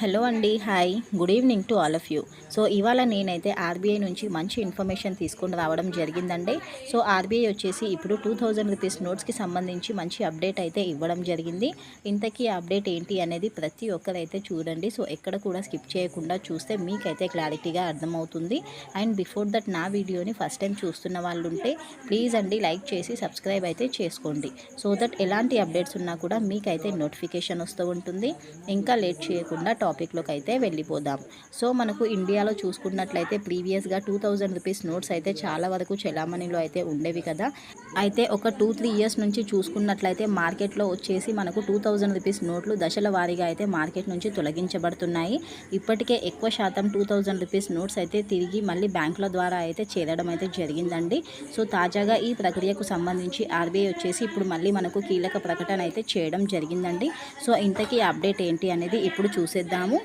Hello అండి hi. Good evening to all of you. So ఇవాళ నేనైతే ఆర్బీఐ నుంచి మంచి ఇన్ఫర్మేషన్ తీసుకుని రావడం జరిగిందండి. సో ఆర్బీఐ వచ్చేసి ఇప్పుడు టూ థౌజండ్ రూపీస్ నోట్స్కి సంబంధించి మంచి అప్డేట్ అయితే ఇవ్వడం జరిగింది. ఇంతకీ అప్డేట్ ఏంటి అనేది ప్రతి ఒక్కరైతే చూడండి. సో ఎక్కడ కూడా స్కిప్ చేయకుండా చూస్తే మీకైతే క్లారిటీగా అర్థమవుతుంది. అండ్ బిఫోర్ దట్ నా వీడియోని ఫస్ట్ టైం చూస్తున్న వాళ్ళు ఉంటే ప్లీజ్ అండి లైక్ చేసి సబ్స్క్రైబ్ అయితే చేసుకోండి. సో దట్ ఎలాంటి అప్డేట్స్ ఉన్నా కూడా మీకైతే నోటిఫికేషన్ వస్తూ ఉంటుంది. ఇంకా లేట్ చేయకుండా టాపిక్లోకి అయితే వెళ్ళిపోదాం. సో మనకు ఇండియాలో చూసుకున్నట్లయితే ప్రీవియస్గా టూ థౌజండ్ రూపీస్ నోట్స్ అయితే చాలా వరకు చెలామణిలో అయితే ఉండేవి కదా. అయితే ఒక టూ త్రీ ఇయర్స్ నుంచి చూసుకున్నట్లయితే మార్కెట్లో వచ్చేసి మనకు టూ థౌజండ్ రూపీస్ నోట్లు దశల వారీగా అయితే మార్కెట్ నుంచి తొలగించబడుతున్నాయి. ఇప్పటికే ఎక్కువ శాతం టూ థౌజండ్ రూపీస్ నోట్స్ అయితే తిరిగి మళ్ళీ బ్యాంకుల ద్వారా అయితే చేరడం అయితే జరిగిందండి. సో తాజాగా ఈ ప్రక్రియకు సంబంధించి ఆర్బీఐ వచ్చేసి ఇప్పుడు మళ్ళీ మనకు కీలక ప్రకటన అయితే చేయడం జరిగిందండి. సో ఇంతకీ అప్డేట్ ఏంటి అనేది ఇప్పుడు చూసేద్దాం. చూసేద్దాము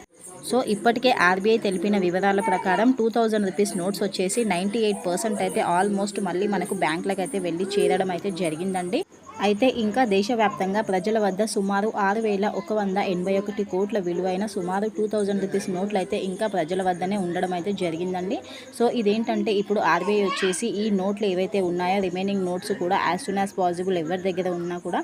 సో ఇప్పటికే ఆర్బీఐ తెలిపిన వివరాల ప్రకారం టూ థౌజండ్ రూపీస్ నోట్స్ వచ్చేసి నైంటీ ఎయిట్ పర్సెంట్ అయితే ఆల్మోస్ట్ మళ్ళీ మనకు బ్యాంకులకు అయితే వెళ్ళి చేరడం అయితే జరిగిందండి. అయితే ఇంకా దేశవ్యాప్తంగా ప్రజల వద్ద సుమారు ఆరు వేల ఒక వంద ఎనభై ఒకటి కోట్ల విలువైన సుమారు టూ థౌజండ్ రూపీస్ నోట్లు అయితే ఇంకా ప్రజల వద్దనే ఉండడం అయితే జరిగిందండి. సో ఇదేంటంటే ఇప్పుడు ఆర్బీఐ వచ్చేసి ఈ నోట్లు ఏవైతే ఉన్నాయో రిమైనింగ్ నోట్స్ కూడా యాజ్ సూన్ యాజ్ పాసిబుల్ ఎవరి దగ్గర ఉన్నా కూడా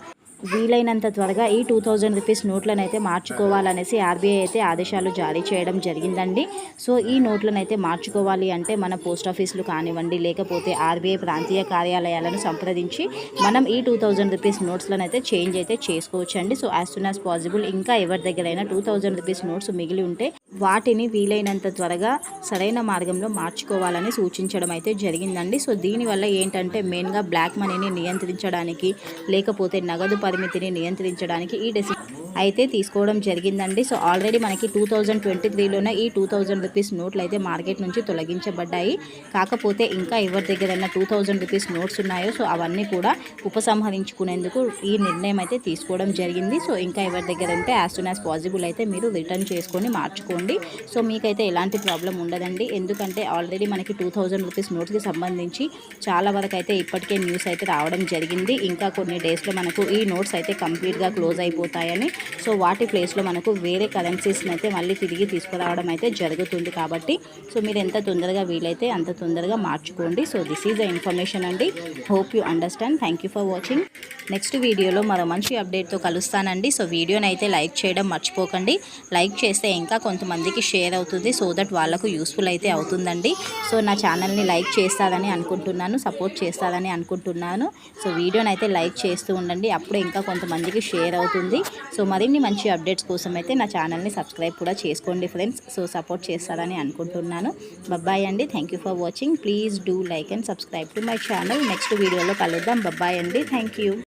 వీలైనంత త్వరగా ఈ టూ థౌజండ్ రూపీస్ నోట్లను అయితే మార్చుకోవాలనేసి ఆర్బీఐ అయితే ఆదేశాలు జారీ చేయడం జరిగిందండి. సో ఈ నోట్లను అయితే మార్చుకోవాలి అంటే మన పోస్ట్ ఆఫీసులు కానివ్వండి లేకపోతే ఆర్బీఐ ప్రాంతీయ కార్యాలయాలను సంప్రదించి మనం ఈ టూ థౌజండ్ రూపీస్ నోట్స్లను అయితే చేంజ్ అయితే చేసుకోవచ్చండి. So as soon as possible ఇంకా ఎవరి దగ్గరైనా టూ థౌజండ్ రూపీస్ నోట్స్ మిగిలి ఉంటే వాటిని వీలైనంత త్వరగా సరైన మార్గంలో మార్చుకోవాలని సూచించడం అయితే జరిగిందండి. సో దీనివల్ల ఏంటంటే మెయిన్గా బ్లాక్ మనీని నియంత్రించడానికి లేకపోతే నగదు పరిమితిని నియంత్రించడానికి ఈ డెసి అయితే తీసుకోవడం జరిగిందండి. సో ఆల్రెడీ మనకి టూ థౌజండ్ ట్వంటీ త్రీలోనే ఈ టూ థౌజండ్ రూపీస్ నోట్లు అయితే మార్కెట్ నుంచి తొలగించబడ్డాయి. కాకపోతే ఇంకా ఎవరి దగ్గరైనా టూ థౌజండ్ రూపీస్ నోట్స్ ఉన్నాయో సో అవన్నీ కూడా ఉపసంహరించుకునేందుకు ఈ నిర్ణయం అయితే తీసుకోవడం జరిగింది. సో ఇంకా ఎవరి దగ్గర ఉంటే యాజ్ సూన్ యాజ్ పాసిబుల్ అయితే మీరు రిటర్న్ చేసుకొని మార్చుకోండి. సో మీకైతే ఎలాంటి ప్రాబ్లం ఉండదండి. ఎందుకంటే ఆల్రెడీ మనకి టూ థౌజండ్ రూపీస్ నోట్స్కి సంబంధించి చాలా వరకు అయితే ఇప్పటికే న్యూస్ అయితే రావడం జరిగింది. ఇంకా కొన్ని డేస్లో మనకు ఈ నోట్స్ అయితే కంప్లీట్గా క్లోజ్ అయిపోతాయని సో వాటి ప్లేస్లో మనకు వేరే కరెన్సీస్ని అయితే మళ్ళీ తిరిగి తీసుకురావడం అయితే జరుగుతుంది కాబట్టి సో మీరు ఎంత తొందరగా వీలైతే అంత తొందరగా మార్చుకోండి. So this is the information అండి. Hope you understand thank you for watching next వీడియోలో మరో మంచి అప్డేట్తో కలుస్తానండి. సో వీడియోని అయితే లైక్ చేయడం మర్చిపోకండి. లైక్ చేస్తే ఇంకా కొంతమందికి షేర్ అవుతుంది. సో దట్ వాళ్ళకు యూస్ఫుల్ అయితే అవుతుందండి. సో నా ఛానల్ని లైక్ చేస్తారని అనుకుంటున్నాను. సపోర్ట్ చేస్తారని అనుకుంటున్నాను. సో వీడియోని అయితే లైక్ చేస్తూ ఉండండి. అప్పుడే ఇంకా కొంతమందికి షేర్ అవుతుంది. సో మరిన్ని మంచి అప్డేట్స్ కోసం అయితే నా ఛానల్ని సబ్స్క్రైబ్ కూడా చేసుకోండి ఫ్రెండ్స్. సో సపోర్ట్ చేస్తారని అనుకుంటున్నాను. బబ్బాయ్ అండి. Thank for watching please do like and subscribe to my channel next వీడియోలో కలుద్దాం. బబ్బాయ్ అండి. థ్యాంక్